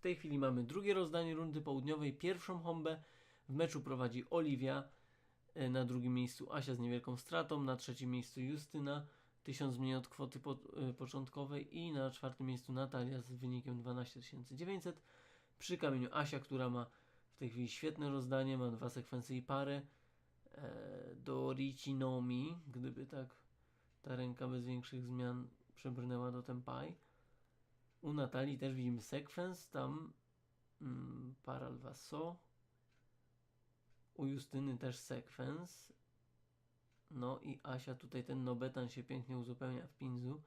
W tej chwili mamy drugie rozdanie rundy południowej, pierwszą hombę. W meczu prowadzi Oliwia, e, na drugim miejscu Asia z niewielką stratą, na trzecim miejscu Justyna, 1000 mniej od kwoty po, e, początkowej i na czwartym miejscu Natalia z wynikiem 12 900. Przy kamieniu Asia, która ma w tej chwili świetne rozdanie, ma dwa sekwencje i parę. E, do Richinomi, gdyby tak ta ręka bez większych zmian przebrnęła do Tempai. U Natalii też widzimy sekwens, tam mm, Paral Vasso. U Justyny też sekwens. No i Asia tutaj ten Nobetan się pięknie uzupełnia w Pinzu.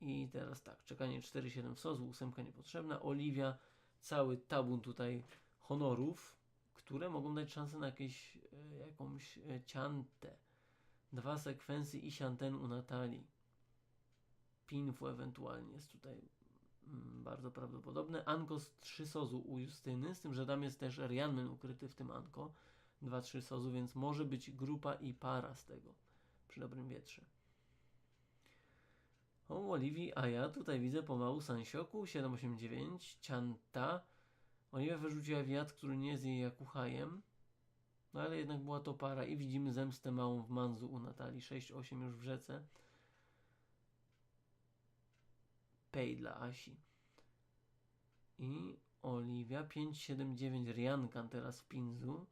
I teraz tak, czekanie 4-7 w sozu, ósemka niepotrzebna. Oliwia, cały tabun tutaj honorów, które mogą dać szansę na jakieś, e, jakąś e, ciantę. Dwa sekwensy i sianten u Natalii. Pinfu ewentualnie jest tutaj mm, bardzo prawdopodobne. Anko z 3 sozu u Justyny, z tym, że tam jest też Rianmen ukryty w tym Anko. 2-3 sozu, więc może być grupa i para z tego przy dobrym wietrze. O Oliwii, a ja tutaj widzę pomału Sansioku 789, Cianta. Oliwia wyrzuciła wiatr, który nie jest jej jakuchajem. No ale jednak była to para i widzimy zemstę małą w Manzu u Natalii. 6-8 już w rzece. Pay dla Asi. I Oliwia 5-7-9 Riankan teraz w Pinzu.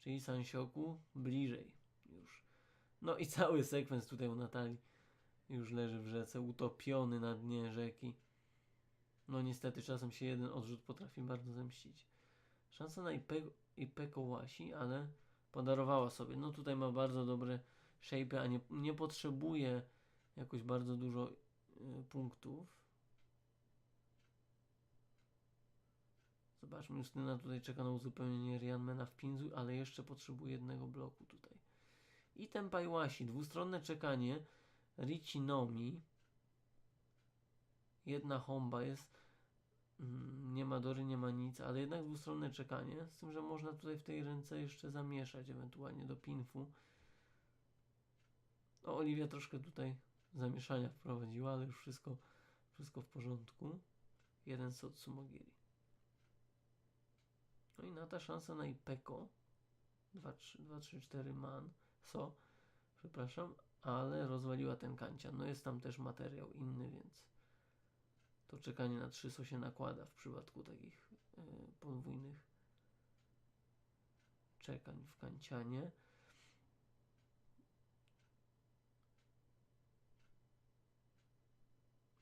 Czyli Sansioku bliżej już. No i cały sekwens tutaj u Natalii już leży w rzece, utopiony na dnie rzeki. No niestety czasem się jeden odrzut potrafi bardzo zemścić. Szansa na Ipe, Ipeko Łasi, ale podarowała sobie. No tutaj ma bardzo dobre shape, a nie, nie potrzebuje jakoś bardzo dużo y, punktów. Zobaczmy, Justyna tutaj czeka na uzupełnienie Rianmana w Pinzu, ale jeszcze potrzebuje jednego bloku tutaj. I Tempai Łasi, dwustronne czekanie Richinomi. Jedna homba jest. Mm, nie ma dory, nie ma nic, ale jednak dwustronne czekanie. Z tym, że można tutaj w tej ręce jeszcze zamieszać, ewentualnie do pinfu. No, Oliwia troszkę tutaj zamieszania wprowadziła, ale już wszystko, wszystko w porządku. Jeden z Otsumogiri. No i na ta szansa na Ipeko 2, 3, 2, 3, 4 man. So, przepraszam, ale rozwaliła ten kancian. No jest tam też materiał inny, więc to czekanie na 3 so się nakłada w przypadku takich y, podwójnych czekań w kancianie.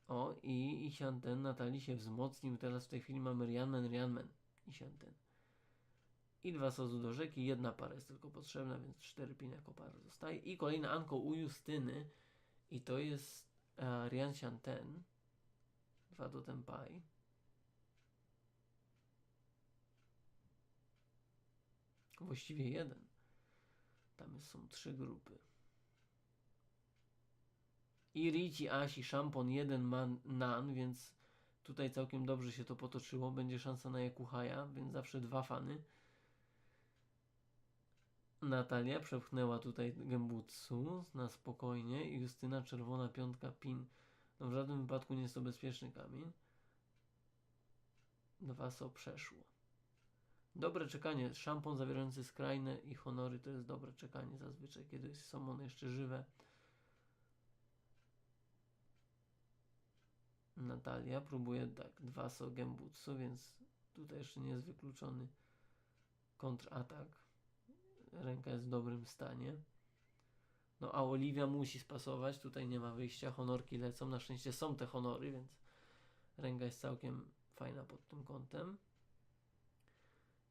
O, i Isianten Natalii się wzmocnił. Teraz w tej chwili mamy Rianmen, Rianmen. Isianten. I dwa sozu do rzeki. Jedna para jest tylko potrzebna, więc cztery pin jako para zostaje. I kolejna Anko u Justyny. I to jest e, Rian Sianten. Dwa do Tempai. Właściwie jeden. Tam są trzy grupy. I Rici, Asi, Szampon, jeden man, Nan, więc tutaj całkiem dobrze się to potoczyło. Będzie szansa na Jakuhaja, więc zawsze dwa fany. Natalia przepchnęła tutaj Gembutsu na spokojnie i Justyna czerwona piątka pin. No w żadnym wypadku nie jest to bezpieczny kamień. Dwa so przeszło. Dobre czekanie. Szampon zawierający skrajne i honory to jest dobre czekanie zazwyczaj, kiedy są one jeszcze żywe. Natalia próbuje tak, dwa so Gembutsu, więc tutaj jeszcze nie jest wykluczony kontratak. Ręka jest w dobrym stanie. No a Oliwia musi spasować, tutaj nie ma wyjścia, honorki lecą. Na szczęście są te honory, więc ręka jest całkiem fajna pod tym kątem.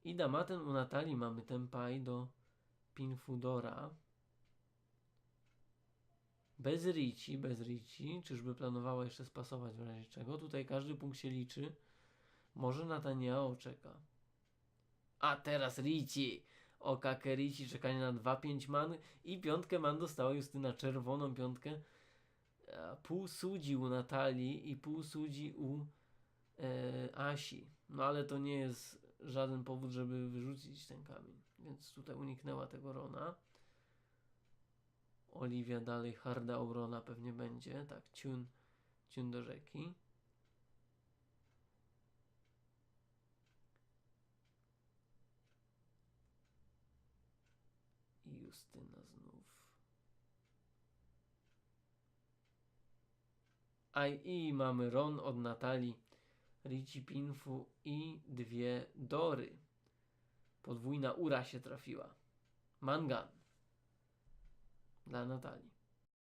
I Damaten u Natalii mamy Tempai do Pinfudora. Bez Ricci, bez Ricci. Czyżby planowała jeszcze spasować w razie czego? Tutaj każdy punkt się liczy. Może Nataniao czeka. A teraz Ricci! O Kakerici, czekanie na 2-5 man. I piątkę man dostała Justyna, czerwoną piątkę. E, Pół sudzi u Natalii i pół sudzi u e, Asi. No ale to nie jest żaden powód, żeby wyrzucić ten kamień. Więc tutaj uniknęła tego Rona. Oliwia dalej harda obrona pewnie będzie. Tak, ciun, ciun do rzeki. Justyna znów. I mamy Ron od Natalii, Richie Pinfu i dwie Dory. Podwójna ura się trafiła. Mangan. Dla Natalii.